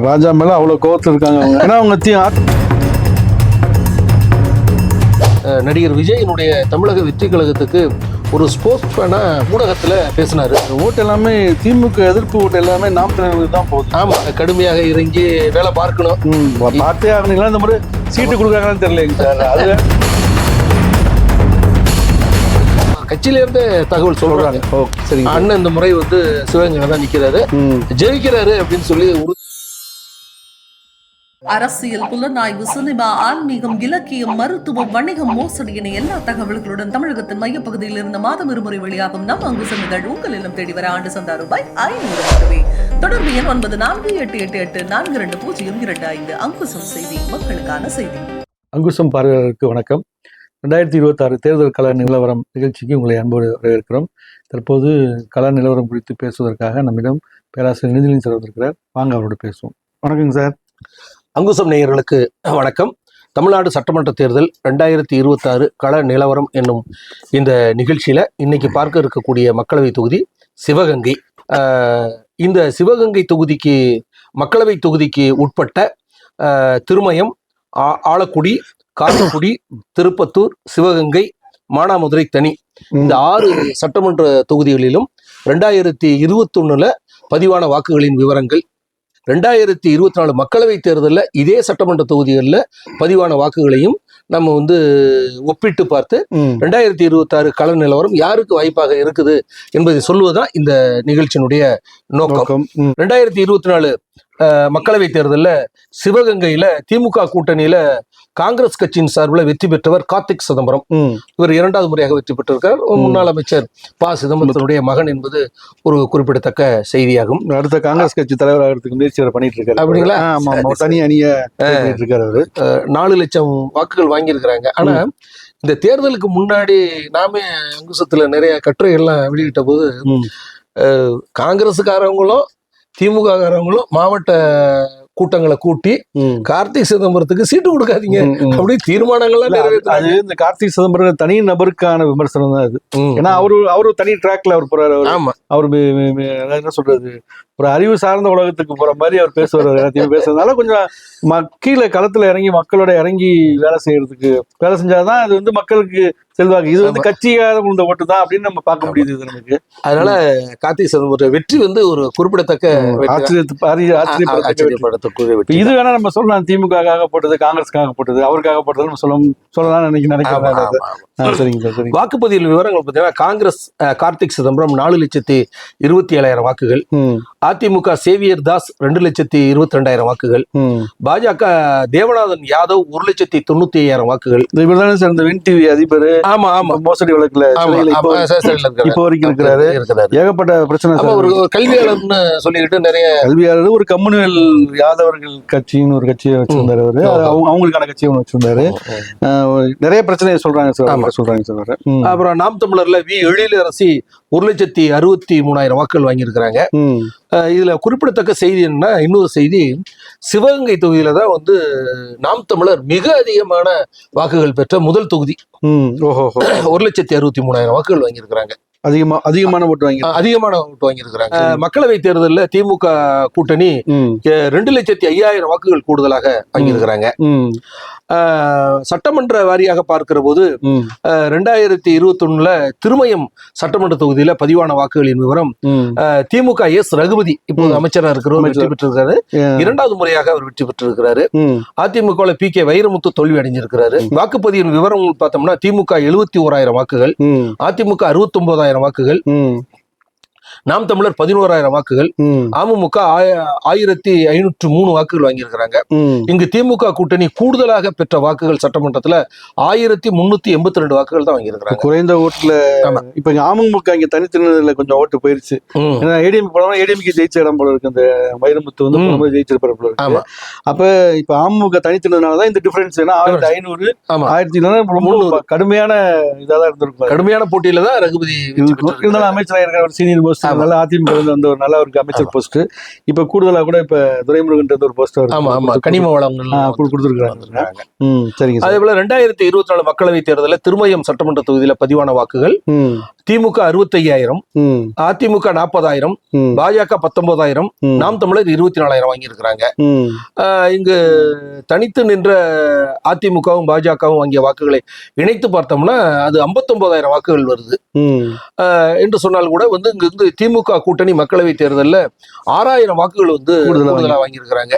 ராஜா மேல அவ்வளவு கோவத்துல இருக்காங்க அவங்க. ஏன்னா அவங்க தி- நடிகர் விஜயினுடைய தமிழக வெற்றி கழகத்துக்கு ஒரு ஸ்போர்ட்ஸ் மேனா ஊடகத்தில் பேசினாரு. ஓட்டு எல்லாமே திமுக எதிர்ப்பு ஓட்டு எல்லாமே நாம் தான் போகுது. ஆமா கடுமையாக இறங்கி வேலை பார்க்கணும். பார்த்தே ஆகணுங்களா இந்த மாதிரி சீட்டு கொடுக்குறாங்கன்னு தெரியலைங்க சார். அது கட்சியில இருந்தே தகவல் சொல்றாங்க. ஓ சரிங்க. அண்ணன் இந்த முறை வந்து சிவகங்கையில தான் நிக்கிறாரு. ம். ஜெயிக்கிறாரு அப்படின்னு சொல்லி உறு- அரசியல் புலனாய்வு சினிமா ஆன்மீகம் இலக்கியம் மருத்துவம் வணிகம் மோசடி என எல்லா தகவல்களுடன் தமிழகத்தின் மையப்பகுதியில் இருந்து மாதம் இருமுறை வெளியாகும் நம் அங்குசம் இதழ் உங்கள் இல்லம் தேடி வர ஆண்டு சந்தா ரூபாய் ஐநூறு மட்டுமே தொடர்பு எண் ஒன்பது நான்கு எட்டு எட்டு எட்டு நான்கு இரண்டு பூஜ்ஜியம் இரண்டு ஐந்து. அங்குசம் செய்தி மக்களுக்கான செய்தி. அங்குசம் பார்வையாளருக்கு வணக்கம். ரெண்டாயிரத்தி இருபத்தாறு தேர்தல் கள நிலவரம் நிகழ்ச்சிக்கு உங்களை அன்போடு வரவேற்கிறோம். தற்போது கள நிலவரம் குறித்து பேசுவதற்காக நம்மிடம் பேராசிரியர் நிதிலின் சார் வந்திருக்கிறார் வாங்க அவரோட பேசுவோம். வணக்கங்க சார். அங்குசம் நேயர்களுக்கு வணக்கம். தமிழ்நாடு சட்டமன்ற தேர்தல் ரெண்டாயிரத்தி இருபத்தாறு கள நிலவரம் என்னும் இந்த நிகழ்ச்சியில் இன்னைக்கு பார்க்க இருக்கக்கூடிய மக்களவை தொகுதி சிவகங்கை. இந்த சிவகங்கை தொகுதிக்கு மக்களவை தொகுதிக்கு உட்பட்ட திருமயம் ஆ- ஆலக்குடி காரைக்குடி திருப்பத்தூர் சிவகங்கை மானாமதுரை தனி இந்த ஆறு சட்டமன்ற தொகுதிகளிலும் ரெண்டாயிரத்தி இருபத்தொன்னுல பதிவான வாக்குகளின் விவரங்கள் ரெண்டாயிரத்தி இருபத்தி நாலு மக்களவை தேர்தலில் இதே சட்டமன்ற தொகுதிகளில் பதிவான வாக்குகளையும் நம்ம வந்து ஒப்பிட்டு பார்த்து ரெண்டாயிரத்தி இருபத்தாறு கள நிலவரம் யாருக்கு வாய்ப்பாக இருக்குது என்பதை சொல்லுவதுதான் இந்த நிகழ்ச்சியினுடைய நோக்கம். ரெண்டாயிரத்தி இருபத்தி நாலு மக்களவை தேர்தலில் சிவகங்கையில திமுக கூட்டணியில காங்கிரஸ் கட்சியின் சார்பில் வெற்றி பெற்றவர் கார்த்திக் சிதம்பரம். இவர் இரண்டாவது முறையாக வெற்றி பெற்றிருக்கார் முன்னாள் அமைச்சர் ப. சிதம்பரத்தினுடைய மகன் என்பது ஒரு குறிப்பிடத்தக்க செய்தியாகும். அடுத்த காங்கிரஸ் கட்சி தலைவர் ஆகிறதுக்கு முயற்சி பண்ணிட்டு இருக்காரு அப்படிங்களா? தனி அணிய இருக்காரு நாலு லட்சம் வாக்குகள் வாங்கியிருக்கிறாங்க. ஆனா இந்த தேர்தலுக்கு முன்னாடி நாமே அங்குசத்துல நிறைய கட்டுரைகள்லாம் வெளியிட்ட போது காங்கிரஸுக்காரவங்களும் திமுக காரவங்களும் மாவட்ட கூட்டங்களை கூட்டி. கார்த்திக் சிதம்பரத்துக்கு சீட்டு கொடுக்காதீங்க. அப்படி தீர்மானங்கள்லாம் அது- இந்த கார்த்திக் சிதம்பரம் தனி நபருக்கான விமர்சனம் தான் அது. ஏன்னா அவரு அவரு தனி ட்ராக்ல அவர் போறாரு அவரு ஆமா அவர் என்ன சொல்றது ஒரு அறிவு சார்ந்த உலகத்துக்கு போற மாதிரி அவர் பேசுவார். எல்லாத்தையும் பேசுறதுனால கொஞ்சம் ம- கீழே களத்துல இறங்கி மக்களோட இறங்கி வேலை செய்யறதுக்கு வேலை செஞ்சாதான் அது வந்து மக்களுக்கு செல்வாக்கு. இது வந்து கட்சியாக விழுந்த ஓட்டு தான் அப்படின்னு நம்ம பார்க்க முடியுது இது நமக்கு. அதனால கார்த்திக் சிதம்பரம் வெற்றி வந்து ஒரு குறிப்பிடத்தக்க வெற்றி தான். ஆச்சரியத்து ஆச்சரிய- ஆச்சரியப்படத்தக்க வெற்றி. ஆச்சரியப்படத்தக்க இப்ப வெற்றி இது வேணா நம்ம சொல்லலாம். திமுகக்காக போட்டது காங்கிரஸ்க்காக போட்டது அவருக்காக போட்டது நம்ம சொல்ல சொல்லலாம் நினைக்க ஆமா, நினைக்கிறேன் சரிங்க சார் சரிங்க. வாக்குப்பதிவு விவரங்கள் பார்த்தீங்கன்னா காங்கிரஸ் கார்த்திக் சிதம்பரம் நாலு லட்சத்தி இருபத்தி ஏழாயிரம் வாக்குகள். அதிமுக சேவியர் தாஸ் ரெண்டு லட்சத்தி இருபத்தி ரெண்டாயிரம் வாக்குகள் பாஜக தேவநாதன் யாதவ் ஒரு லட்சத்தி தொண்ணூத்தி ஐயாயிரம் வாக்குகள். இவர் தானே சார் இந்த வின் டிவி அதிபர்? ஆமா ஆமா. மோசடி வழக்குல இப்போ வரைக்கும் இருக்கிறாரு. ஏகப்பட்ட பிரச்சனை ஒரு கல்வியாளர்னு சொல்லிக்கிட்டு நிறைய கல்வியாளர் ஒரு கம்யூனல் யாதவர்கள் கட்சின்னு ஒரு கட்சியை வச்சிருந்தாரு அவரு. அவங்களுக்கான கட்சியை ஒன்று வச்சிருந்தாரு. ஆஹ் நிறைய பிரச்சனையை சொல்றாங்க சார். சொல்றாங்க சார். அப்புறம் நாம் தமிழர்ல வி எழிலரசி ஒரு லட்சத்தி அறுபத்தி மூணாயிரம் வாக்குகள் வாங்கியிருக்கிறாங்க. இதுல குறிப்பிடத்தக்க செய்தி என்ன இன்னொரு செய்தி சிவகங்கை தொகுதியில தான் வந்து நாம் தமிழர் மிக அதிகமான வாக்குகள் பெற்ற முதல் தொகுதி. ஒரு லட்சத்தி அறுபத்தி மூணாயிரம் வாக்குகள் வாங்கியிருக்கிறாங்க. அதிகமா அதிகமான ஓட்டு வாங்கி அதிகமான ஓட்டு வாங்கியிருக்கிறாங்க. மக்களவை தேர்தலில் திமுக கூட்டணி ரெண்டு லட்சத்தி ஐயாயிரம் வாக்குகள் கூடுதலாக வாங்கியிருக்கிறாங்க. சட்டமன்ற வாரியாக பார்க்கிற போது ரெண்டாயிரத்தி இருபத்தொன்னுல திருமயம் சட்டமன்ற தொகுதியில பதிவான வாக்குகளின் விவரம் திமுக எஸ். ரகுபதி இப்போது. அமைச்சராக இருக்கிறவர் வெற்றி. பெற்றிருக்காரு இரண்டாவது முறையாக அவர் வெற்றி பெற்றிருக்கிறாரு. அதிமுக பி. கே. வைரமுத்து தோல்வி அடைஞ்சிருக்கிறாரு. வாக்குப்பதிவின் விவரம் பார்த்தோம்னா திமுக எழுபத்தி ஓராயிரம் வாக்குகள். அதிமுக அறுபத்தி ஒன்பதாயிரம் வாக்குகள். நாம் தமிழர் பதினோராயிரம் வாக்குகள். அமமுக ஆய- ஆயிரத்தி ஐநூற்று மூணு வாக்குகள் வாங்கியிருக்கிறாங்க. இங்கு திமுக கூட்டணி கூடுதலாக பெற்ற வாக்குகள் சட்டமன்றத்துல ஆயிரத்தி முன்னூத்தி எண்பத்தி ரெண்டு வாக்குகள் தான் வாங்கியிருக்கிறாங்க குறைந்த ஓட்டுல. இப்ப அமமுக இங்க தனித்தினதுல கொஞ்சம் ஓட்டு போயிருச்சு. ஏன்னா ஏடிஎம் போனா ஏடிஎம்கே ஜெயிச்ச இடம் போல இருக்கு அந்த வைரமுத்து வந்து ஜெயிச்சிருப்பாரு போல இருக்கு அப்ப இப்ப அமமுக தனித்தினதுனால தான் இந்த டிஃபரன்ஸ் ஏன்னா ஆயிரத்தி ஐநூறு ஆயிரத்தி ரொம்ப. கடுமையான இதாக தான் இருந்திருக்கும் கடுமையான போட்டியில தான் ரகுபதி இருந்தாலும். அமைச்சராக இருக்கிற சீனியர் மோஸ்ட் போஸ்ட் நல்ல அதிமுக வந்து ஒரு நல்ல ஒரு அமைச்சர் போஸ்ட் இப்ப கூடுதலா கூட இப்ப துரைமுருகன் ஒரு போஸ்ட் ஆமா ஆமா. கனிம வளங்கள் கொடுத்துருக்காங்க ம் சரிங்க அதே போல ரெண்டாயிரத்தி இருபத்தி நாலு மக்களவைத் தேர்தலில் திருமயம் சட்டமன்ற தொகுதியில பதிவான வாக்குகள். திமுக அறுபத்தையாயிரம் ம். அதிமுக நாற்பதாயிரம் பாஜக பத்தொன்பதாயிரம். நாம் தமிழர் இருபத்தி நாலாயிரம் வாங்கியிருக்கிறாங்க இங்கு தனித்து நின்ற அதிமுகவும் பாஜகவும் வாங்கிய வாக்குகளை இணைத்து பார்த்தோம்னா அது ஐம்பத்தொன்பதாயிரம் வாக்குகள் வருது. என்று சொன்னால் கூட வந்து இங்கு வந்து திமுக கூட்டணி மக்களவை தேர்தலில் ஆறாயிரம் வாக்குகள் வந்து கூடுதலா கூடுதலா வாங்கியிருக்கிறாங்க.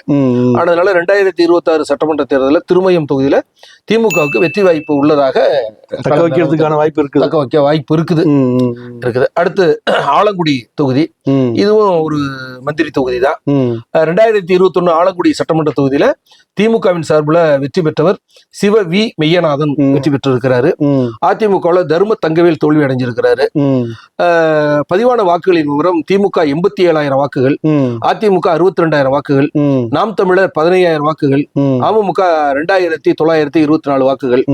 அதனால ரெண்டாயிரத்தி இருபத்தி ஆறு சட்டமன்ற தேர்தலில் திருமயம் தொகுதியில திமுகவுக்கு வெற்றி வாய்ப்பு உள்ளதாக தக்க வைக்கிறதுக்கான வாய்ப்பு இருக்குது. தக்க வைக்க வாய்ப்பு இருக்குது. இருக்குது. அடுத்து ஆலங்குடி தொகுதி. இதுவும் ஒரு மந்திரி தொகுதி தான். ரெண்டாயிரத்தி இருபத்தொன்னு ஆலங்குடி சட்டமன்ற தொகுதியில திமுகவின் சார்பில் வெற்றி பெற்றவர் சிவ வி மெய்யநாதன். வெற்றி பெற்றிருக்கிறாரு. ம். அதிமுகவில் தர்ம தங்கவேல் தோல்வி அடைஞ்சிருக்கிறாரு. பதிவான வாக்குகளின் விவரம் திமுக எண்பத்தி ஏழாயிரம் வாக்குகள் அதிமுக அறுபத்தி ரெண்டாயிரம் வாக்குகள் நாம் தமிழர் பதினையாயிரம் வாக்குகள் அமமுக ரெண்டாயிரத்தி தொள்ளாயிரத்தி இருபத்தி நாலு வாக்குகள்.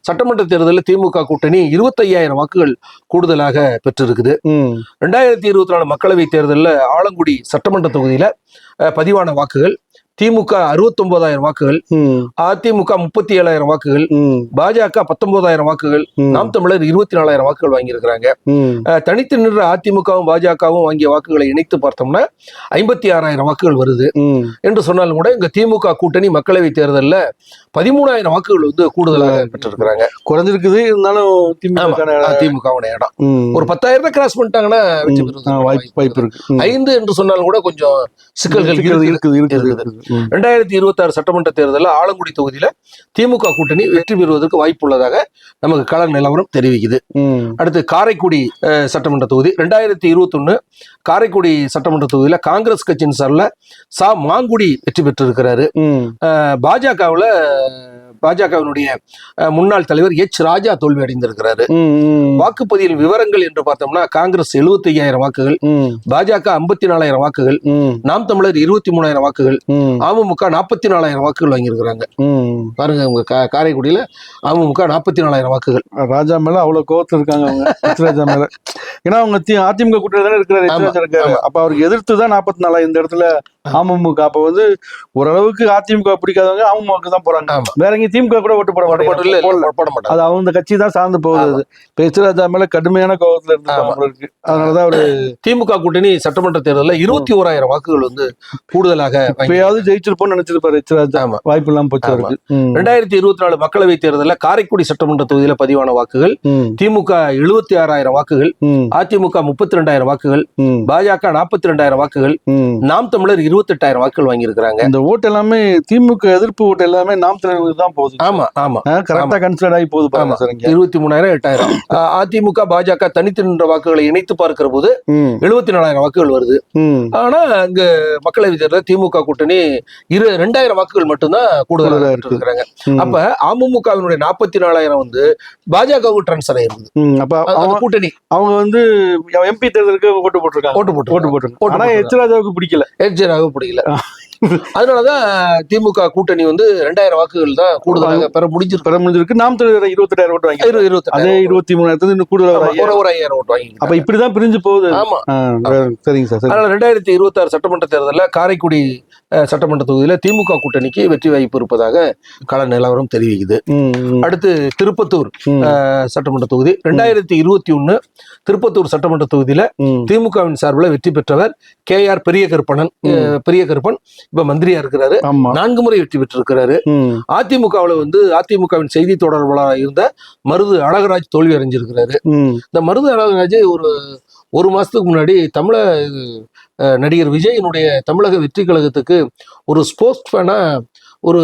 சட்டமன்ற தேர்தலில் திமுக கூட்டணி இருபத்தையாயிரம் வாக்குகள் கூடுதலாக பெற்றிருக்குது. ரெண்டாயிரத்தி இருபத்தி நாலு மக்களவை தேர்தலில் ஆலங்குடி சட்டமன்ற தொகுதியில பதிவான வாக்குகள். திமுக அறுபத்தொன்பதாயிரம் வாக்குகள் அதிமுக முப்பத்தி ஏழாயிரம் வாக்குகள் பாஜக பத்தொன்பதாயிரம் வாக்குகள் நாம் தமிழர் இருபத்தி நாலாயிரம் வாக்குகள் வாங்கியிருக்கிறாங்க. தனித்து நின்ற அதிமுகவும் பாஜகவும் வாங்கிய வாக்குகளை இணைத்து பார்த்தோம்னா ஐம்பத்தி ஆறாயிரம் வாக்குகள் வருது. என்று சொன்னாலும் கூட இங்க திமுக கூட்டணி மக்களவை தேர்தலில் பதிமூணாயிரம் வாக்குகள் வந்து கூடுதலாக பெற்றிருக்கிறாங்க. குறைஞ்சிருக்குது இருந்தாலும் திமுக இடம். ஒரு பத்தாயிரம் ரூபாய் கிராஸ் பண்ணிட்டாங்கன்னா வாய்ப்பு இருக்கு. ஐந்து என்று சொன்னாலும் கூட கொஞ்சம் சிக்கல்கள் இருக்குது இருக்குது. இருக்குது. ரெண்டாயிரத்தி இருபத்தி ஆறு சட்டமன்ற தேர்தலில் ஆலங்குடி தொகுதியில திமுக கூட்டணி வெற்றி பெறுவதற்கு வாய்ப்பு உள்ளதாக நமக்கு கள நிலவரம் தெரிவிக்குது. அடுத்து காரைக்குடி சட்டமன்ற தொகுதி. ரெண்டாயிரத்தி இருபத்தொன்னு காரைக்குடி சட்டமன்ற தொகுதியில காங்கிரஸ் கட்சியின் சார்பில் சா. மாங்குடி வெற்றி பெற்றிருக்கிறாரு. பாஜகவில் பாஜகவினுடைய முன்னாள் தலைவர் எச். ராஜா தோல்வி அடைந்திருக்கிறாரு. வாக்குப்பதிவின் விவரங்கள் என்று பார்த்தோம்னா காங்கிரஸ் 75000 வாக்குகள் ம். பாஜக ஐம்பத்தி நாலாயிரம் வாக்குகள் நாம் தமிழர் இருபத்தி மூணாயிரம் வாக்குகள் அமமுக நாற்பத்தி நாலாயிரம் வாக்குகள் வாங்கியிருக்கிறாங்க. பாருங்க உங்க காரைக்குடியில அமமுக நாற்பத்தி நாலாயிரம் வாக்குகள் ராஜா மேல அவ்வளவு கோவத்துல இருக்காங்க ராஜா மேல. ஏன்னா அவங்க அதிமுக கூட்டணி தானே இருக்கிறாரு அப்ப அவருக்கு எதிர்த்து தான் நாற்பத்தி நாலா இந்த இடத்துல அமமுக அப்ப வந்து ஓரளவுக்கு அதிமுக பிடிக்காதவங்க அமமுக தான் போறாங்க. வேற எங்க திமுக கூட ஓட்டு போட மாட்டாங்க போட அது அவங்க கட்சி தான் சார்ந்து போகுது அது. இப்ப எச் ராஜா மேல கடுமையான கோவத்துல ஆமா. இருக்கு அதனாலதான் அவரு திமுக கூட்டணி சட்டமன்ற தேர்தலில் இருபத்தி ஓராயிரம் வாக்குகள் வந்து கூடுதலாக இப்பயாவது ஜெயிச்சிருப்போம்னு நினைச்சிருப்பாரு எச் ராஜா ஆமா. வாய்ப்பு இல்லாம போச்சு அவருக்கு ம். ரெண்டாயிரத்தி இருபத்தி நாலு மக்களவை தேர்தலில் காரைக்குடி சட்டமன்ற தொகுதியில பதிவான வாக்குகள். திமுக எழுபத்தி ஆறாயிரம் வாக்குகள். அதிமுக முப்பத்தி ரெண்டாயிரம் வாக்குகள். பாஜக நாற்பத்தி ரெண்டாயிரம் வாக்குகள். நாம் தமிழர் இருபத்தெட்டாயிரம் வாக்குகள் வாங்கியிருக்கிறாங்க இந்த ஓட்டு எல்லாமே திமுக எதிர்ப்பு ஓட்டு எல்லாமே நாம் தலைவருக்கு தான் போகுது ஆமா ஆமா கரெக்டா கன்சிடர் ஆகி போகுது ஆமா. இருபத்தி மூணாயிரம் எட்டாயிரம் அதிமுக பாஜக தனித்து நின்ற வாக்குகளை இணைத்து பார்க்கிற போது. எழுபத்தி நாலாயிரம் வாக்குகள் வருது. ஆனா இங்க மக்களவை தேர்தல் திமுக கூட்டணி இரு ரெண்டாயிரம் வாக்குகள் மட்டும்தான் கூடுதலாக கூடுதலா இருக்கு. இருக்கிறாங்க. அப்ப அமமுகவினுடைய நாற்பத்தி நாலாயிரம் வந்து பாஜகவுக்கு டிரான்ஸ்ஃபர் ஆயிருக்குது. அப்ப கூட்டணி அவங்க வந்து எம்பி தேர்தலுக்கு ஓட்டு போட்டிருக்காங்க ஓட்டு போட்டு ஓட்டு ஓட்டு ஆனா. எச் ராஜாவுக்கு பிடிக்கல எச்ஜராக பிடிக்கல. அதனாலதான் திமுக கூட்டணி வந்து ரெண்டாயிரம் வாக்குகள் தான் கூடுதலாக பெற முடிஞ்சிருக்கு. பெற முடிஞ்சிருக்கு. நாம் தலைவர் இருபத்தெட்டாயிரம் ஓட்டு வாங்கி இரு- இருபத்தி அதே இருபத்தி மூணாயிரத்துல இன்னும் கூடுதல் ஒரு ஐயாயிரம் ஓட்டு வாங்கி அப்ப இப்படிதான் பிரிஞ்சு போகுது. ஆமா. சரிங்க சார் அதனால ரெண்டாயிரத்தி இருபத்தி ஆறு சட்டமன்ற தேர்தலில் காரைக்குடி சட்டமன்ற தொகுதியில திமுக கூட்டணிக்கு வெற்றி வாய்ப்பு இருப்பதாக கள நிலவரம் தெரிவிக்குது. அடுத்து திருப்பத்தூர் சட்டமன்ற தொகுதி. ரெண்டாயிரத்தி இருபத்தி ஒன்னு திருப்பத்தூர் சட்டமன்ற தொகுதியில திமுகவின் சார்பில் வெற்றி பெற்றவர் கே ஆர் பெரிய கருப்பணன் பெரிய கருப்பன் இப்ப மந்திரியா இருக்கிறாரு. நான்கு முறை வெற்றி பெற்றிருக்கிறாரு. அதிமுகவுல வந்து அதிமுகவின் செய்தி தொடர்பாளராக இருந்த மருது அழகராஜ் தோல்வி அடைஞ்சிருக்கிறாரு. இந்த மருது அழகராஜ் ஒரு ஒரு மாசத்துக்கு முன்னாடி தமிழ நடிகர் விஜயனுடைய தமிழக வெற்றி கழகத்துக்கு ஒரு ஸ்போர்ட்ஸ் ஃபேனா ஒரு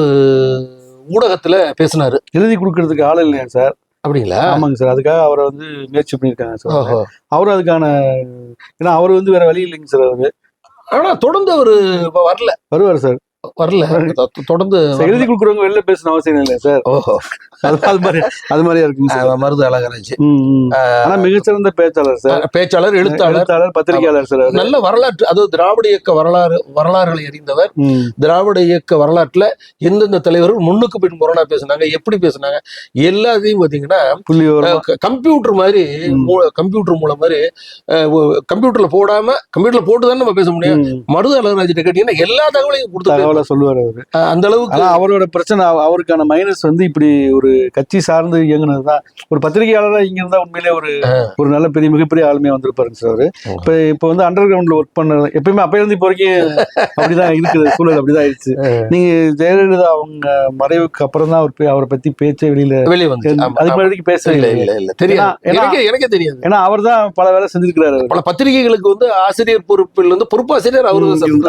ஊடகத்துல பேசினாரு. எழுதி கொடுக்கறதுக்கு ஆள் இல்லையா சார்? அப்படிங்களா? ஆமாங்க சார். அதுக்காக அவரை வந்து முயற்சி பண்ணியிருக்காங்க சார். ஓஹோ. அவரும் அதுக்கான ஏன்னா அவர் வந்து வேற வழி இல்லைங்க சார் அவரு. ஆனா தொடர்ந்து அவரு வரல. வருவார் சார். வரல. தொடர்ந்து எழுதி கொடுக்குறவங்க வெளில பேசணும் அவசியம் இல்லை சார்? ஓஹோ. அது அது மாதிரி அது மாதிரியா இருக்குங்க அஹ் மருது அழகராஜ் ம், ம். ஆனா மிகச்சிறந்த பேச்சாளர் சார். பேச்சாளர் எழுத்தாளர். பத்திரிகையாளர் சார். நல்ல வரலாற்று அதாவது திராவிட இயக்க வரலாறு வரலாறுகளை அறிந்தவர். திராவிட இயக்க வரலாற்றுல எந்தெந்த தலைவர்கள் முன்னுக்கு பின் முரணா பேசுனாங்க எப்படி பேசுனாங்க எல்லாத்தையும் பாத்தீங்கன்னா கம்ப்யூட்டர் மாதிரி கம்ப்யூட்டர் மூலம் மாதிரி கம்ப்யூட்டர்ல போடாம கம்ப்யூட்டர்ல போட்டு தான் நம்ம பேச முடியும். மருது அழகராஜ் கேட்டீங்கன்னா எல்லா தகவலையும் கொடுத்து தகவலை சொல்லுவார் அவரு. அந்த அளவுக்கு அவரோட பிரச்சனை அவ- அவருக்கான மைனஸ் வந்து இப்படி ஒரு கட்சி சார்ந்து இயங்குனதுதான் ஒரு பத்திரிகையாளரா இங்க இருந்தா உண்மையிலே ஒரு ஒரு நல்ல பெரிய மிகப்பெரிய ஆளுமையா வந்திருப்பாருங்க சார் அவரு. இப்ப இப்ப வந்து அண்டர் கிரவுண்ட்ல ஒர்க் பண்ண எப்பயுமே அப்ப இருந்து இப்போ வரைக்கும் அப்படிதான் இருக்குது. சூழல் அப்படிதான் ஆயிடுச்சு. நீங்க ஜெயலலிதா அவங்க மறைவுக்கு அப்புறம் தான் அவர் அவரை பத்தி பேச்சே வெளியில வெளியே வந்து அதுக்கு. முன்னாடி பேசவே இல்ல இல்லை ஏன்னா- எனக்கே எனக்கே தெரியாது. ஏன்னா அவர் தான் பல வேலை செஞ்சிருக்கிறாரு. பல பத்திரிகைகளுக்கு வந்து ஆசிரியர் பொறுப்பில் இருந்து பொறுப்பாசிரியர் அவரு தான் இருந்து-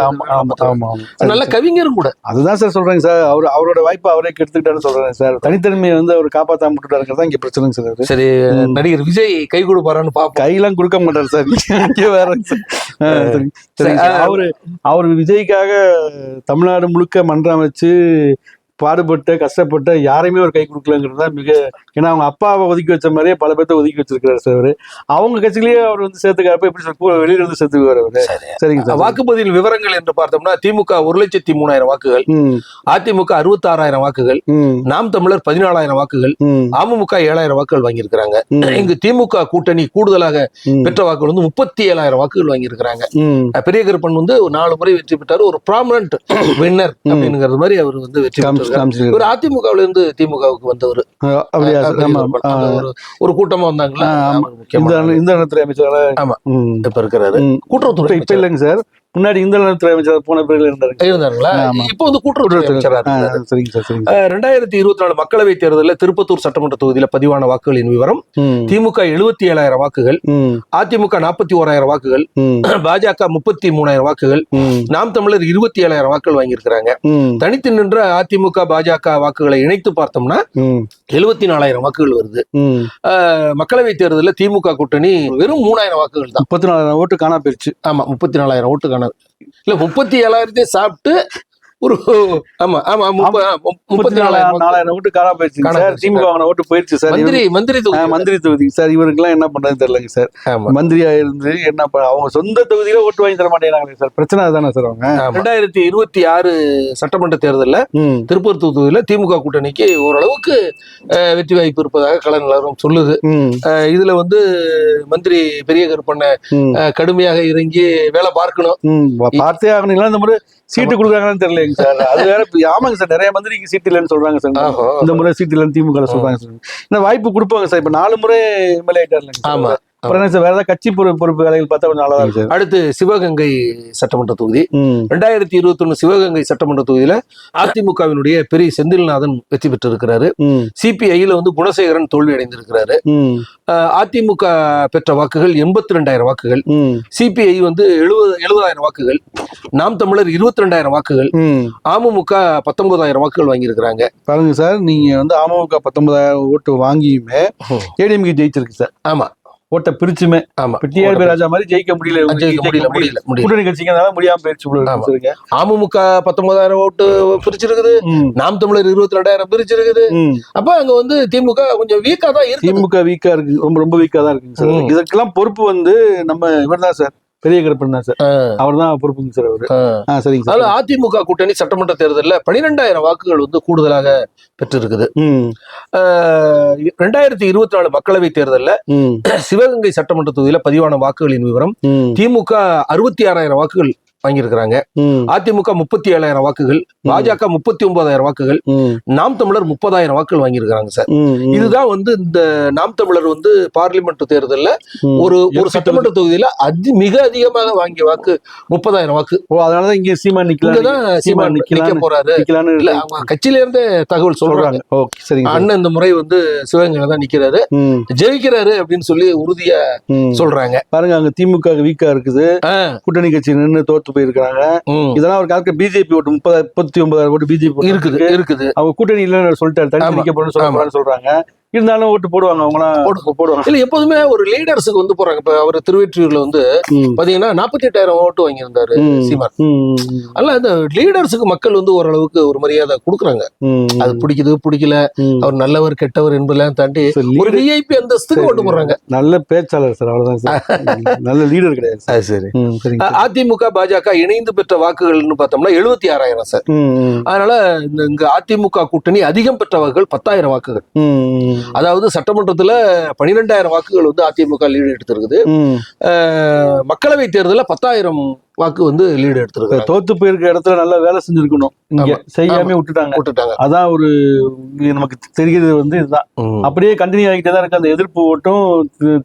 கவிஞரும் கூட. அதுதான் சார் சொல்றேங்க சார் அவர் அவரோட வாய்ப்பை அவரே கெடுத்துக்கிட்டாருன்னு சொல்றேன் சார் தனித்தன்மையை வந்து அவர் காப்பாத்தாம விட்டுட்டாருங்கிறது தான் இங்க பிரச்சனைங்க சார். சரி நடிகர் விஜய் கை கொடுப்பாரான்னு பாப்போம். கையெல்லாம் கொடுக்க மாட்டார் சார் இங்கே வேற சார். அவரு அவர் விஜய்க்காக தமிழ்நாடு முழுக்க மன்றம் வச்சு பாடுபட்ட கஷ்டப்பட்ட யாரையுமே ஒரு கை கொடுக்கலங்கிறது தான் மிக ஏன்னா அவங்க அப்பாவை ஒதுக்கி வச்ச மாதிரியே பல பேர்த்த ஒதுக்கி வச்சிருக்காரு சார் அவரு. அவங்க கட்சியிலேயே அவர் வந்து சேர்த்துக்கிறப்ப எப்படி சார் கூட வெளியில இருந்து சேர்த்துக்குவார் அவரு? சரிங்க சார் வாக்குப்பதிவு விவரங்கள் என்று பார்த்தோம்னா திமுக ஒரு லட்சத்தி மூணாயிரம் வாக்குகள் அதிமுக அறுபத்தாறாயிரம் வாக்குகள் நாம் தமிழர் பதினாலாயிரம் வாக்குகள் அமமுக ஏழாயிரம் வாக்குகள் வாங்கியிருக்கிறாங்க. இங்கு திமுக கூட்டணி கூடுதலாக. பெற்ற வாக்குகள் வந்து முப்பத்தி ஏழாயிரம் வாக்குகள் வாங்கியிருக்கிறாங்க. பெரிய கருப்பன் வந்து நாலு முறை வெற்றி பெற்றாரு. ஒரு ப்ராமினன்ட் வின்னர் அப்படிங்கிறது மாதிரி அவர் வந்து வெற்றி காமிச்சிருக்காரு. இவர் அதிமுகவுல இருந்து திமுகவுக்கு வந்தவர். அப்படியா ஒரு ஒரு கூட்டமா வந்தாங்களா? இந்த நலத்துறை அமைச்சராக ஆமா. இப்ப இருக்கிறாரு. கூட்டுறவுத்துறை இப்ப அமைச்சர் இல்லைங்க சார். முன்னாடி இந்த நலத்துறை அமைச்சர் போன பிறகு இருந்தாரு. இப்போ வந்து கூட்டுறவுத்துறை அமைச்சரா சரிங்க சார் சரிங்க ரெண்டாயிரத்தி இருபத்தி நாலு மக்களவைத் தேர்தலில் திருப்பத்தூர் சட்டமன்ற தொகுதியில பதிவான வாக்குகளின் விவரம் திமுக எழுபத்தி ஏழாயிரம் வாக்குகள் அதிமுக நாற்பத்தி ஓராயிரம் வாக்குகள் பாஜக முப்பத்தி மூணாயிரம் வாக்குகள் நாம் தமிழர் இருபத்தி ஏழாயிரம் வாக்குகள் வாங்கியிருக்கிறாங்க. தனித்து நின்ற அதிமுக பாஜக வாக்குகளை இணைத்து பார்த்தோம்னா எழுபத்தி நாலாயிரம் வாக்குகள் வருது. ம். அஹ் மக்களவைத் தேர்தலில் திமுக கூட்டணி வெறும் மூணாயிரம் வாக்குகள் தான். முப்பத்தி நாலாயிரம் ஓட்டு காணா போயிருச்சு. ஆமா முப்பத்தி நாலாயிரம் ஓட்டுக்கான இல்ல முப்பத்தி ஏழாயிரத்தையும் சாப்பிட்டு ஒரு ஆமா ஆமா முப்ப- முப்பத்தி நாலாயிரம் நாலாயிரம் ஓட்டு காணா போயிருச்சு காணா சார். திமுக ஓட்டு போயிருச்சு சார். மந்திரி மந்திரி தொகுதி. மந்திரி தொகுதி. சார் இவருக்கெல்லாம் என்ன பண்றதுன்னு தெரியலங்க சார். ஆமா. மந்திரியா இருந்து என்ன அவங்க சொந்த தொகுதியில ஓட்டு வாங்கி தர மாட்டேங்கிறாங்களே சார். பிரச்சனை அதுதானே சார் அவங்க? ரெண்டாயிரத்தி இருபத்தி ஆறு சட்டமன்ற தேர்தலில் திருப்பூர் தொகுதியில திமுக கூட்டணிக்கு ஓரளவுக்கு வெற்றி வாய்ப்பு இருப்பதாக கள நிலவரம் சொல்லுது. இதுல வந்து மந்திரி பெரிய கருப்பண்ண கடுமையாக இறங்கி வேலை பார்க்கணும். பார்த்தே ஆகணும் இந்த முறை சீட்டு கொடுக்குறாங்கன்னு தெரியலங்க சார். அது வேற ஆமாங்க சார். நிறைய மந்திரிக்கு சீட்டு இல்லைன்னு சொல்றாங்க சார். இந்த முறை சீட்டு இல்லைன்னு திமுக சொல்றாங்க சார். இந்த வாய்ப்பு கொடுப்பாங்க சார். இப்ப நாலு முறை எம்எல்ஏ. ஆமா. அப்புறம் வேற ஏதாவது கட்சி பொறுப்பு வேலைகள் பார்த்தா கொஞ்சம் நல்லதா இருக்கு அடுத்து சிவகங்கை சட்டமன்ற தொகுதி. ரெண்டாயிரத்தி இருபத்தி ஒண்ணு சிவகங்கை சட்டமன்ற தொகுதியில அதிமுகவினுடைய பெரிய செந்தில்நாதன் வெற்றி பெற்றிருக்கிறாரு. ம், சிபிஐல வந்து குணசேகரன் தோல்வி அடைந்திருக்கிறாரு. அதிமுக பெற்ற வாக்குகள் எண்பத்தி ரெண்டாயிரம் வாக்குகள் சிபிஐ வந்து எழுபது எழுபதாயிரம் வாக்குகள். நாம் தமிழர் இருபத்தி ரெண்டாயிரம் வாக்குகள். அமமுக பத்தொன்பதாயிரம் வாக்குகள் வாங்கியிருக்கிறாங்க. பாருங்க சார் நீங்க வந்து அமமுக பத்தொன்பதாயிரம் ஓட்டு வாங்கியுமே ஏடிஎம்கே ஜெயிச்சிருக்கு சார். ஆமா. ஓட்டை பிரிச்சுமே. ஆமா டிஆர்பி ராஜா மாதிரி ஜெயிக்க முடியல முடியல முடியல. கூட்டணி கட்சிங்கிறதால முடியாம போயிடுச்சு. இருக்கு. அமமுக பத்தொன்பதாயிரம் ஓட்டு பிரிச்சிருக்குது. நாம் தமிழர் இருபத்தி ரெண்டாயிரம் பிரிச்சிருக்குது. அப்ப அங்க வந்து திமுக கொஞ்சம் வீக்கா தான் இருக்கு திமுக வீக்கா இருக்கு. ரொம்ப ரொம்ப வீக்கா தான் இருக்குங்க சார். ம். இதற்கெல்லாம் பொறுப்பு வந்து நம்ம இவர் தான் சார். பெரிய கருப்பன் தான் சார். அவர் தான் பொறுப்புங்க சார் அவரு. சரிங்க சார். அதிமுக கூட்டணி சட்டமன்ற தேர்தலில் பனிரெண்டாயிரம் வாக்குகள் வந்து கூடுதலாக பெற்றிருக்குது. ரெண்டாயிரத்தி இருபத்தி நாலு மக்களவைத் தேர்தலில் சிவகங்கை சட்டமன்ற தொகுதியில பதிவான வாக்குகளின் விவரம் திமுக அறுபத்தி ஆறாயிரம் வாக்குகள் வாங்கியிருக்கிறாங்க. அதிமுக முப்பத்தி ஏழாயிரம் வாக்குகள் பாஜக முப்பத்தி ஒன்பதாயிரம் வாக்குகள் நாம் தமிழர் முப்பதாயிரம் வாக்குகள் வாங்கியிருக்கிறாங்க சார். இதுதான் வந்து இந்த நாம் தமிழர் வந்து பார்லிமெண்ட் தேர்தல்ல. ஒரு ஒரு சட்டமன்ற தொகுதியில அதி மிக அதிகமாக வாங்கிய வாக்கு முப்பதாயிரம் வாக்கு. ஓ அதனாலதான் இங்க சீமா நிக்கலாம் சீமான் நிக்க போறாரு. கட்சியில இருந்தே தகவல் சொல்றாங்க. அண்ணன் இந்த முறை வந்து சிவகங்கையில தான் நிக்கிறாரு. ஜெயிக்கிறாரு அப்படின்னு சொல்லி உறுதியா. சொல்றாங்க. பாருங்க அங்க திமுக வீக்கா இருக்குது. கூட்டணி கட்சி நின்னு தோத்து போயிருக்காங்க ம், இதெல்லாம் ஒரு காலத்துல பிஜேபி ஓட்டு முப்பது முப்பத்தி ஒன்பதாயிரம் ஓட்டு பிஜேபி இருக்குது இருக்குது. அவங்க கூட்டணி இல்லைன்னு சொல்லிட்டாரு. தனித்து ஆமா. நிக்க. போறான்னு சொல்றாங்க. இருந்தாலும் ஓட்டு போடுவாங்க அவங்களாம் போடுவாங்க. இல்ல எப்போதுமே ஒரு லீடர்ஸுக்கு வந்து போறாங்க. இப்ப அவர் திருவெற்றியூர்ல வந்து பாத்தீங்கன்னா நாற்பத்தி எட்டாயிரம் ஓட்டு வாங்கியிருந்தாரு. சீமான். அல்ல அந்த லீடர்ஸுக்கு மக்கள் வந்து ஓரளவுக்கு ஒரு மரியாதை கொடுக்குறாங்க. அது பிடிக்குது பிடிக்கல. அவர் நல்லவர் கெட்டவர் என்பதெல்லாம் தாண்டி ஒரு விஐபி அந்தஸ்துக்கு ஓட்டு போடுறாங்க. நல்ல பேச்சாளர் சார் அவ்வளவுதான் சார். நல்ல லீடர் கிடையாது சார். அதிமுக பாஜக இணைந்து பெற்ற வாக்குகள்னு பார்த்தோம்னா எழுபத்தி ஆறாயிரம் சார். அதனால இந்த இங்க அதிமுக கூட்டணி அதிகம் பெற்ற வாக்குகள். பத்தாயிரம் வாக்குகள் அதாவது சட்டமன்றத்துல பன்னிரெண்டாயிரம் வாக்குகள் வந்து அதிமுக லீடு எடுத்திருக்குது. மக்களவை தேர்தலில் பத்தாயிரம் வாக்கு வந்து லீடு எடுத்திருக்கு தோத்து போயிருக்க இடத்துல நல்லா வேலை செஞ்சிருக்கணும். இங்க. செய்யாம விட்டுட்டாங்க. போட்டுட்டாங்க அதான் ஒரு நமக்கு தெரிகிறது வந்து இதுதான். அப்படியே கண்டினியூ ஆகிட்டே தான் இருக்கு. அந்த எதிர்ப்பு ஓட்டும்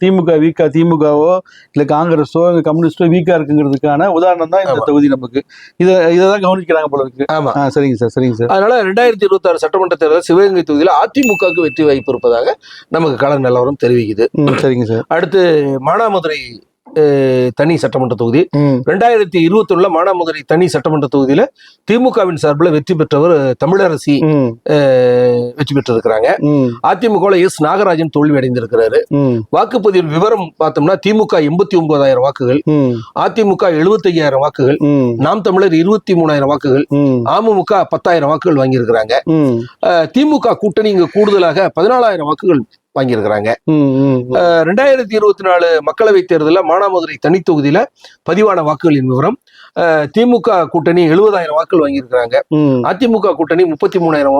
திமுக வீக்கா திமுகவோ இல்ல காங்கிரஸோ கம்யூனிஸ்டோ வீக்கா இருக்குங்கிறதுக்கான உதாரணம் தான் இந்த. தொகுதி நமக்கு. இதை இதை தான் கவனிக்கிறாங்க போல இருக்கு. ஆமா. சரிங்க சார் சரிங்க சார். அதனால ரெண்டாயிரத்தி இருபத்தி ஆறு சட்டமன்ற தேர்தல் சிவகங்கை தொகுதியில் அதிமுகவுக்கு வெற்றி வாய்ப்பு இருப்பதாக நமக்கு கள நிலவரம் தெரிவிக்குது. சரிங்க சார். அடுத்து மானாமதுரை தனி சட்டமன்ற தொகுதி. ரெண்டாயிரத்தி இருபத்தி ஒண்ணுல மானாமதுரை தனி சட்டமன்ற தொகுதியில திமுகவின் சார்பில் வெற்றி பெற்றவர் தமிழரசி வெற்றி பெற்றிருக்கிறாங்க. அதிமுக எஸ் நாகராஜன் தோல்வி அடைந்திருக்கிறாரு. வாக்குப்பதிவு விவரம் பார்த்தோம்னா திமுக எண்பத்தி ஒன்பதாயிரம் வாக்குகள் அதிமுக எழுபத்தையாயிரம் வாக்குகள் ம். நாம் தமிழர் இருபத்தி மூணாயிரம் வாக்குகள் அமமுக பத்தாயிரம் வாக்குகள் வாங்கியிருக்கிறாங்க. திமுக கூட்டணி இங்க கூடுதலாக பதினாலாயிரம் வாக்குகள் வாங்கியிருக்கிறாங்க. ரெண்டாயிரத்தி இருபத்தி நாலு மக்களவை தேர்தலில் மானாமதுரை தனித்தொகுதியில பதிவான வாக்குகளின் விவரம் திமுக கூட்டணி எழுபதாயிரம் வாக்குகள் வாங்கியிருக்கிறாங்க. அதிமுக கூட்டணி முப்பத்தி மூணாயிரம்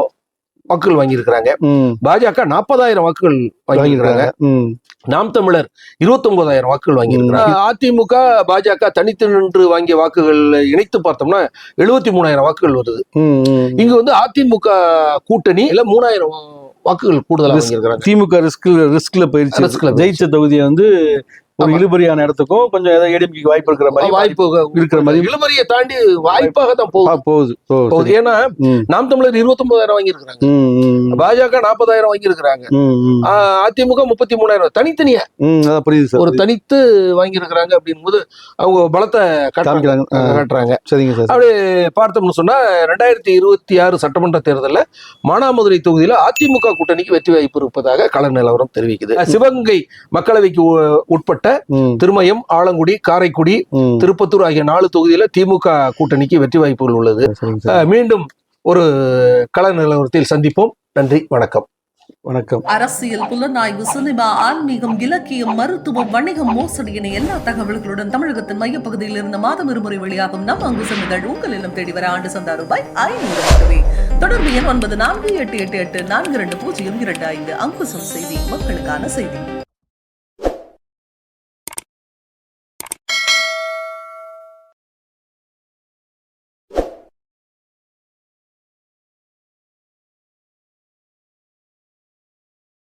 வாக்குகள் வாங்கியிருக்கிறாங்க. பாஜக நாற்பதாயிரம் வாக்குகள் வாங்கியிருக்கிறாங்க. நாம் தமிழர் இருபத்தொன்பதாயிரம் வாக்குகள் வாங்கியிருக்கிறாங்க. அதிமுக பாஜக தனித்து நின்று வாங்கிய வாக்குகள் இணைத்து பார்த்தோம்னா எழுபத்தி மூணாயிரம் வாக்குகள் வருது. இங்க வந்து அதிமுக கூட்டணி இல்ல மூணாயிரம் வாக்குகள் கூடுதலா Risk. வாங்கியிருக்கிறாங்க திமுக ரிஸ்க்ல ரிஸ்க்ல Riskல போயிருச்சு. ஜெயிச்ச தொகுதியை வந்து ஒரு. இழுபறியான இடத்துக்கும் கொஞ்சம் ஏதோ ஏடிஎம்கே வாய்ப்பு இருக்கிற மாதிரி வாய்ப்பு இருக்கிற மாதிரி இழுபறியை தாண்டி வாய்ப்பாக தான் போகுது. போகுது ஏன்னா நாம் தமிழர் இருபத்தொன்பதாயிரம் வாங்கியிருக்கிறாங்க. ம் ம் பாஜக நாற்பதாயிரம் வாங்கியிருக்கிறாங்க. அதிமுக முப்பத்தி மூணாயிரம் தனித்தனியா புரியுது சார் ஒரு தனித்து வாங்கியிருக்கிறாங்க அப்படிங்கும்போது அவங்க பலத்தை காட்டுறாங்க காட்டுறாங்க. சரிங்க சார் அப்படி பார்த்தோம்னு சொன்னா ரெண்டாயிரத்தி இருபத்தி ஆறு சட்டமன்ற தேர்தலில் மானாமதுரை தொகுதியில அதிமுக கூட்டணிக்கு வெற்றி வாய்ப்பு இருப்பதாக கள நிலவரம் தெரிவிக்குது. சிவகங்கை மக்களவைக்கு உட்பட்ட ம். திருமயம் ஆலங்குடி காரைக்குடி திருப்பத்தூர் ஆகிய நாலு தொகுதியில திமுக கூட்டணிக்கு வெற்றி வாய்ப்புகள் உள்ளது. மீண்டும் ஒரு கள நிலவரத்தில் சந்திப்போம். நன்றி வணக்கம். வணக்கம். அரசியல் புலனாய்வு சினிமா ஆன்மீகம் இலக்கியம் மருத்துவம் வணிகம் மோசடி என எல்லா தகவல்களுடன் தமிழகத்தின் மையப்பகுதியில் இருந்து மாதம் இருமுறை வெளியாகும் நம் அங்குசம் இதழ் உங்கள் இல்லம் தேடி வர ஆண்டு சந்தா ரூபாய் ஐநூறு மட்டுமே தொடர்பு எண் ஒன்பது நான்கு எட்டு எட்டு எட்டு நான்கு இரண்டு பூஜ்ஜியம் இரண்டு ஐந்து. அங்குசம் செய்தி மக்களுக்கான செய்தி.